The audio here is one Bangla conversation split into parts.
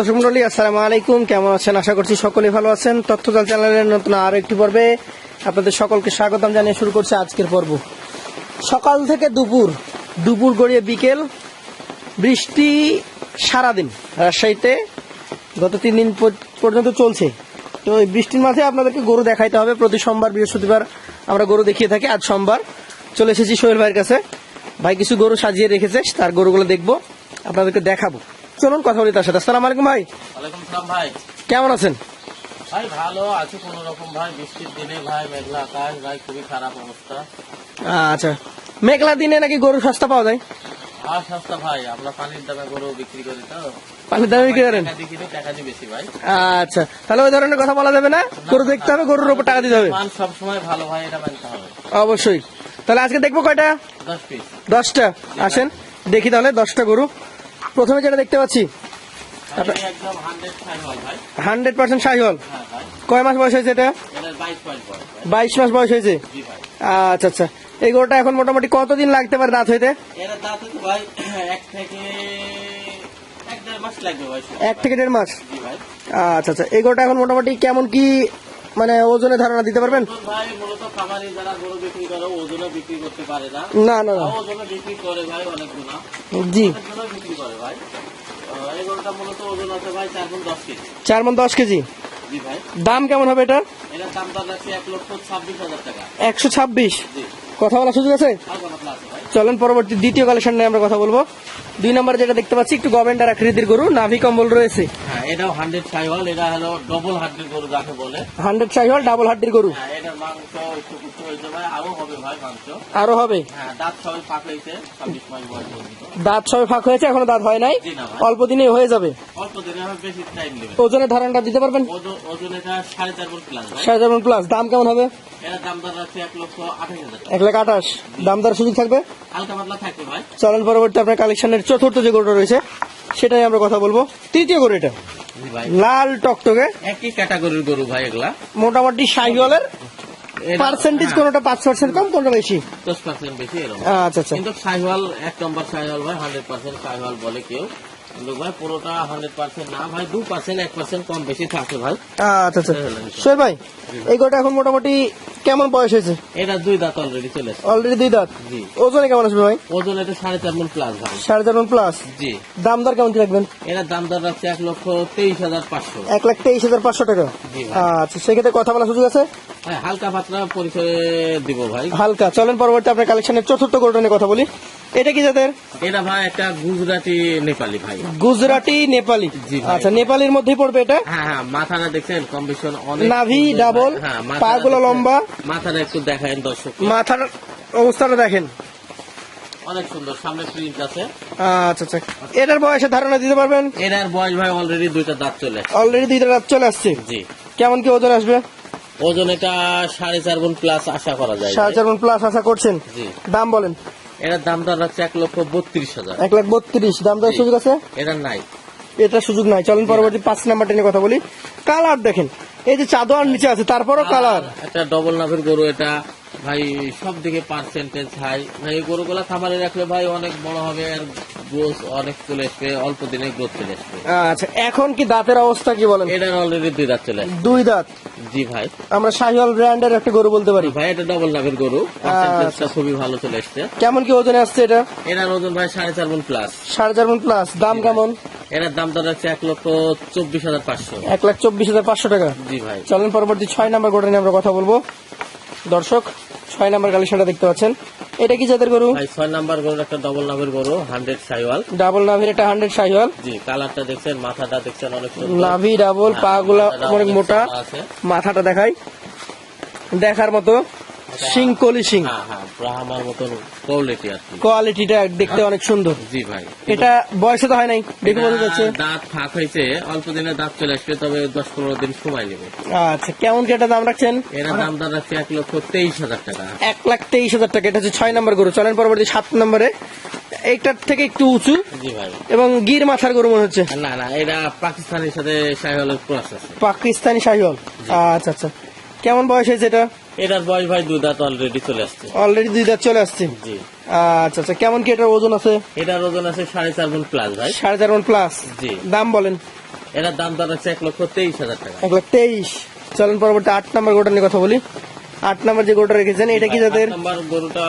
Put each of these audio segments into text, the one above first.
দর্শক মন্ডলী আসসালামু আলাইকুম। কেমন আছেন? আশা করছি সকলেই ভালো আছেন। তথ্যজাল চ্যানেলের নতুন আরও একটি পর্বে আপনাদের সকলকে স্বাগতম জানিয়ে শুরু করছে আজকের পর্ব। সকাল থেকে দুপুর দুপুর গড়িয়ে বিকেল, বৃষ্টি সারাদিন, রাজশাহীতে গত তিন দিন পর- পর্যন্ত চলছে। তো এই বৃষ্টির মাঝে আপনাদেরকে গরু দেখাইতে হবে। প্রতি সোমবার, বৃহস্পতিবার আমরা গরু দেখিয়ে থাকি। আজ সোমবার চলে এসেছি সোহেল ভাইয়ের কাছে। ভাই কিছু গরু সাজিয়ে রেখেছে, তার গরুগুলো দেখব, আপনাদেরকে দেখাবো। চলুন কথা বলি তার সাথে। আসসালামু আলাইকুম ভাই। ওয়ালাইকুম সালাম ভাই। কেমন আছেন? ভাই ভালো আছে কোন রকম ভাই। বৃষ্টির দিনে ভাই মেঘলা আকাশ ভাই খুবই খারাপ অবস্থা। আচ্ছা। মেঘলা দিনে নাকি গরু সস্তা পাওয়া যায়? আর সস্তা ভাই আমরা পানির দামে গরু বিক্রি করি তো। পানির দামে বিক্রি করেন? টাকা দিয়ে কিনি টাকা দিয়ে বেশি ভাই। আচ্ছা। তাহলে ওই ধরনের কথা বলা যাবে না? গরু দেখতে হবে গরুর উপর টাকা দিতে হবে মান সবসময় ভালো ভাই এটা মানতে হবে। অবশ্যই। তাহলে আজকে দেখব কয়টা? দশ পিস। দশটা। আসেন দেখি তাহলে দশটা গরু। প্রথমে যেটা দেখতে পাচ্ছি হান্ড্রেড পার্সেন্ট শাহিওয়াল। হ্যাঁ কয় মাস বয়স হয়েছে এটা? বাইশ মাস বয়স হয়েছে? আচ্ছা আচ্ছা। এই গরুটা এখন মোটামুটি কতদিন লাগতে পারে দাঁত হইতে? এক থেকে দেড় মাস আচ্ছা আচ্ছা। এই গরুটা এখন মোটামুটি কেমন কি মানে ওজনে ধারণা দিতে পারবেন? ভাই মূলত খামারি যারা গরু বিক্রি করে ওজনে বিক্রি করতে পারে না। না না না। ওজনে বিক্রি করে ভাই অনেক গুণা। জি। অনেক বিক্রি করে ভাই। এই গরুটা মূলত ওজন আছে ভাই চার গুণ দশ কেজি। চার মন দশ কেজি? দাম কেমন হবে এটার? টাকা। একশো ছাব্বিশ? কথা বলার সুযোগ আছে? চলেন পরবর্তী দ্বিতীয় কালেকশন নিয়ে আমরা কথা বলব। দুই নম্বরে যেটা দেখতে পাচ্ছি একটু গভেন্ডার আকৃতির গরু নাভি কম্বল রয়েছে। হ্যাঁ এটাও হান্ড্রেড সাইওয়াল এটা হলো ডবল হান্ড্রেড গরু যাকে বলে। হান্ড্রেড ডাবল হাড্ডির গরু। হ্যাঁ এটার মাংস একটু কুচু হয়েছে ভাই আরও হবে ভাই মাংস। আরও হবে? হ্যাঁ দাঁত সবাই পাক হয়েছে ছাব্বিশ মাস বয়স দাঁত সবে ফাঁক হয়েছে এখনও দাঁত হয় নাই। অল্প দিনে হয়ে যাবে। অল্প দিনে বেশি টাইম নেবে। ওজনের ধারণটা দিতে পারবেন? ওজন এটা সাড়ে চার প্লাস সাড়ে চার প্লাস দাম কেমন হবে? এক লাখ আঠাশ। দাম দর সুযোগ থাকবে? হালকা পাতলা থাকবে ভাই। চলেন পরবর্তী আপনার কালেকশনের চতুর্থ যে গরুটা রয়েছে সেটাই আমরা কথা বলব। তৃতীয় গরু এটা। লাল টকটকে। একই ক্যাটাগরির গরু ভাই এগুলা। মোটামুটি সাইগলের পার্সেন্টেজ কোনটা পাঁচ পার্সেন্ট কম কোনটা বেশি? দশ পার্সেন্ট বেশি এরকম। আচ্ছা আচ্ছা। কিন্তু সাইওয়াল এক নম্বর সাইওয়াল ভাই হান্ড্রেড পার্সেন্ট সাইওয়াল বলে কেউ ভাই পুরোটা হান্ড্রেড পার্সেন্ট না ভাই দু পার্সেন্ট এক পার্সেন্ট কম বেশি থাকে ভাই। আচ্ছা আচ্ছা। সোহেল ভাই এই গরুটা এখন মোটামুটি কেমন বয়স হয়েছে এটা দুই দাঁত অলরেডি চলে অলরেডি দুই দাঁত? জি। ওজনে কেমন আসবে ভাই? ওজন এটা সাড়ে চার মন প্লাস ভাই। সাড়ে চার মণ প্লাস জি। দাম দর কেমন রাখবেন? এটার দাম দর রাখছে এক লক্ষ তেইশ হাজার পাঁচশো। এক লাখ তেইশ হাজার পাঁচশো টাকা। আচ্ছা সেক্ষেত্রে কথা বলার সুযোগ আছে? ভাই হালকা পাতলা পরিচয় দিব ভাই। হালকা চলেন পরবর্তী আপনার কালেকশনের চতুর্থ গরুটা নিয়ে কথা বলি। এটা কি জাতের? এটা ভাই একটা গুজরাটি নেপালি ভাই। গুজরাটি নেপালি। আচ্ছা নেপালির মধ্যেই পড়বে এটা? হ্যাঁ হ্যাঁ মাথাটা দেখছেন কম্বিশন অনেক নাভি ডাবল হ্যাঁ পাগুলো দেখছেন? লম্বা। মাথাটা একটু দেখায় দর্শক। মাথার অবস্থাটা দেখেন। অনেক সুন্দর সামনে প্রিন্ট আছে। আচ্ছা আচ্ছা। এটার বয়সে ধারণা দিতে পারবেন? এটার বয়স ভাই অলরেডি দুইটা দাঁত চলে অলরেডি দুইটা রাত চলে আসছে? জি। কেমন কি ওজন আসবে? ওজন এটা সাড়ে চার গুণ প্লাস আশা করা যায় সাড়ে চার মণ প্লাস আশা করছেন? জি। দাম বলেন। এটার দাম দর হচ্ছে এক লক্ষ বত্রিশ হাজার। এক লাখ বত্রিশ দাম দর সুযোগ আছে? এটা নাই। এটা সুযোগ নাই চলেন পরবর্তী পাঁচ নাম্বারটা নিয়ে কথা বলি। কালার দেখেন এই যে চাদর নিচে আছে তারপরও কালার। একটা ডবল নাভের গরু এটা ভাই সব দিকে পার্সেন্টেজ হাই ভাই এই গরুগুলা খামারে রাখলে ভাই অনেক বড় হবে আর গ্রোথ অনেক চলে আসবে অল্প দিনে গ্রোথ চলে আসবে আচ্ছা এখন কি দাঁতের অবস্থা কি বলেন? এটার অলরেডি দুই দাঁত চলে আসবে দুই দাঁত? জি ভাই। আমরা শাহিওয়াল ব্র্যান্ডের একটা গরু বলতে পারি। ভাই এটা ডবল নাভের গরু। পার্সেন্টেজটা খুবই ভালো চলে আসছে কেমন কি ওজনে আসছে এটা? এটার ওজন ভাই সাড়ে চার গুণ প্লাস সাড়ে চার মণ প্লাস দাম কেমন? এটার দাম দর হচ্ছে এক লক্ষ চব্বিশ হাজার পাঁচশো। এক লাখ চব্বিশ হাজার পাঁচশো টাকা। জি ভাই। চলেন পরবর্তী ছয় নাম্বার গরু নিয়ে আমরা কথা বলব। দর্শক ছয় নাম্বার কালেকশনটা দেখতে পাচ্ছেন। এটা কি জাতের গরু? ভাই ছয় নাম্বার গরু একটা ডবল নামের গরু হান্ড্রেড সাইওয়াল। ডাবল নাভির একটা হান্ড্রেড সাইওয়াল। জি কালারটা দেখছেন মাথাটা দেখছেন অনেক নাভি ডাবল পা গুলা অনেক মোটা। মাথাটা দেখাই। দেখার মতো। সিং কলি সিং। হ্যাঁ হ্যাঁ ব্রাহ্মার মতন কোয়ালিটি আর কোয়ালিটিটা দেখতে অনেক সুন্দর। জি ভাই। এটা বয়সে তো হয় নাই দেখে বোঝা যাচ্ছে। দাঁত ফাঁক হয়েছে অল্প দিনে দাঁত চলে আসবে তবে দশ পনেরো দিন সময় নেবে। আচ্ছা কেমন কি এটা দাম রাখছেন? এর দাম দর রাখছে এক লক্ষ তেইশ হাজার টাকা। এক লাখ তেইশ হাজার টাকা এটা হচ্ছে ছয় নম্বর গরু। চলেন পরবর্তী সাত নম্বরে। এইটার থেকে একটু উঁচু জি ভাই। এবং গির মাথার গরু মনে হচ্ছে। না না এটা পাকিস্তানের সাথে সাইওয়ালের ক্রস আছে। পাকিস্তানি শাহিওয়াল। আচ্ছা আচ্ছা। কেমন বয়স হয়েছে এটা? এটার বয়স ভাই দুই দাঁত অলরেডি চলে আসছে। অলরেডি দুই দাঁত চলে আসছে? জি। আচ্ছা আচ্ছা কেমন কি এটার ওজন আছে? এটার ওজন আছে সাড়ে চার গুণ প্লাস ভাই। সাড়ে চার মণ প্লাস জি। দাম বলেন। এটার দাম দর আছে এক লক্ষ তেইশ হাজার টাকা। এক লাখ তেইশ। চলেন পরবর্তী আট নাম্বার গোটা নিয়ে কথা বলি। আট নাম্বার যে গোটা রেখেছেন এটা কি আট নাম্বার গরুটা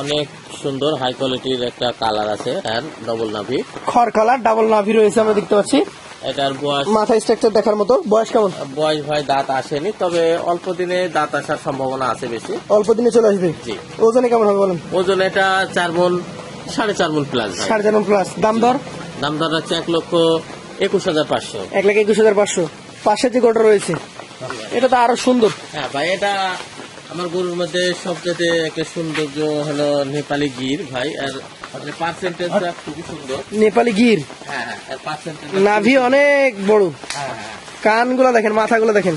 অনেক সুন্দর হাই কোয়ালিটির একটা কালার আছে আর ডবল নাভি। খড় কালার ডাবল নাভি রয়েছে আমরা দেখতে পাচ্ছি। এটার বয়স মাথা স্ট্রাকচার দেখার মতো। বয়স কেমন? বয়স ভাই দাঁত আসেনি তবে অল্প দিনে দাঁত আসার সম্ভাবনা আছে বেশি। অল্প দিনে চলে আসবে? জি। ওজনে কেমন হবে বলেন? ওজন এটা চার মন সাড়ে চার মন প্লাস সাড়ে চার প্লাস দাম দর? দাম দর আছে এক লক্ষ একুশ হাজার পাঁচশো। এক লাখ একুশ হাজার পাঁচশো। পাশে যে গোটা রয়েছে এটা তো আরও সুন্দর। হ্যাঁ ভাই এটা আমার গরুর মধ্যে সবচেয়ে একটা সৌন্দর্য হলো নেপালি গির ভাই আর নেপালি গির। হ্যাঁ হ্যাঁ নাভি অনেক বড়। হ্যাঁ কানগুলো দেখেন মাথাগুলো দেখেন।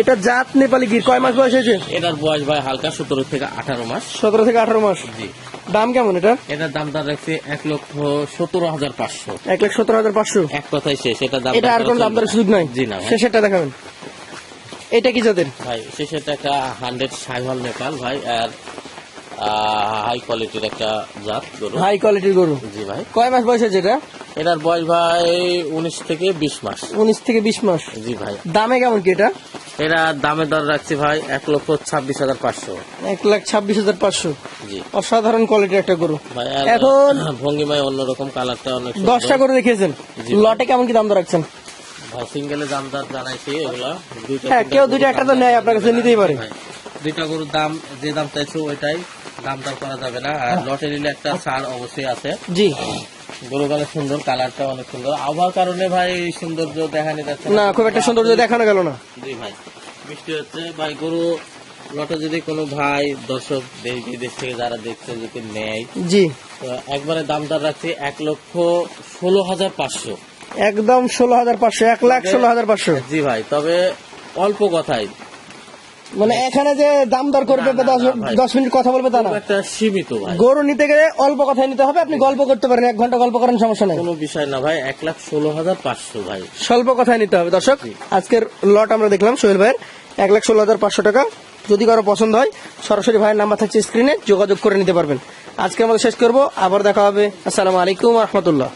এটা জাত নেপালি গির। কয় মাস বয়স হয়েছে? এটার বয়স ভাই হালকা সতেরো থেকে আঠারো মাস। সতেরো থেকে আঠারো মাস। জি। দাম কেমন এটা? এটার দাম দর রাখছে এক লক্ষ সতেরো হাজার পাঁচশো। এক লাখ সতেরো হাজার পাঁচশো। এক কথাই শেষ। এটা দাম এটা আর কোন দাম দরের সুযোগ নাই? জি না শেষেরটা দেখাবেন। এটা কি জাতের? ভাই শেষেটা একটা হান্ড্রেড সাইভাল নেপাল ভাই আর হাই কোয়ালিটির একটা জাত গরু। হাই কোয়ালিটির গরু? জি ভাই। কয় মাস বয়স হয়েছে এটা? এটার বয়স ভাই উনিশ থেকে বিশ মাস। উনিশ থেকে বিশ মাস। জি ভাই। দামে কেমন কি এটা? এরা দামে দর রাখছি ভাই এক লক্ষ ছাব্বিশ হাজার পাঁচশো। এক লাখ ছাব্বিশ হাজার পাঁচশো। জি। অসাধারণ কোয়ালিটির একটা গরু। এখন- ভঙ্গিমায় অন্যরকম কালারটা অনেক দশটা গরু দেখিয়েছেন। লটে কেমন কি দাম দর রাখছেন? ভাই সিঙ্গেলে দাম দর জানাইছি এগুলা। হ্যাঁ কেউ দুইটা একটা তো নেয় আপনার কাছে নিতেই পারে। ভাই, দুইটা গরুর দাম যে দাম চাইছো ওইটাই। দাম দর করা যাবে না। আর লটে নিলে একটা ছাড় অবশ্যই আছে। জি। গরু গালে সুন্দর কালারটা অনেক সুন্দর। আবহাওয়ার কারণে ভাই সৌন্দর্য দেখা যাচ্ছে না। খুব একটা সৌন্দর্য দেখানো গেল না। জি ভাই বৃষ্টি হচ্ছে। ভাই গরু লটে যদি কোনো ভাই দর্শক দেশ বিদেশ থেকে যারা দেখছে যদি নেয় জি। একবারে দাম দর রাখছি এক লক্ষ ষোলো হাজার পাঁচশো। একদম ষোলো হাজার পাঁচশো এক লাখ ষোলো হাজার পাঁচশো। জি ভাই তবে অল্প কথাই মানে এখানে যে দাম দর করবে দশ মিনিট কথা বলবে তা না। সীমিত গরু নিতে গেলে অল্প কথাই নিতে হবে আপনি গল্প করতে পারেন এক ঘণ্টা গল্প করেন সমস্যা নেই। কোনো বিষয় না ভাই এক লাখ ষোলো হাজার পাঁচশো ভাই। স্বল্প কথায় নিতে হবে দর্শক। আজকের লট আমরা দেখলাম সোহেল ভাইয়ের এক লাখ ষোলো হাজার পাঁচশো টাকা। যদি কারও পছন্দ হয় সরাসরি ভাইয়ের নাম্বার থাকছে স্ক্রিনে যোগাযোগ করে নিতে পারবেন। আজকে আমাদের শেষ করব আবার দেখা হবে। আসসালামু আলাইকুম রহমতুল্লাহ।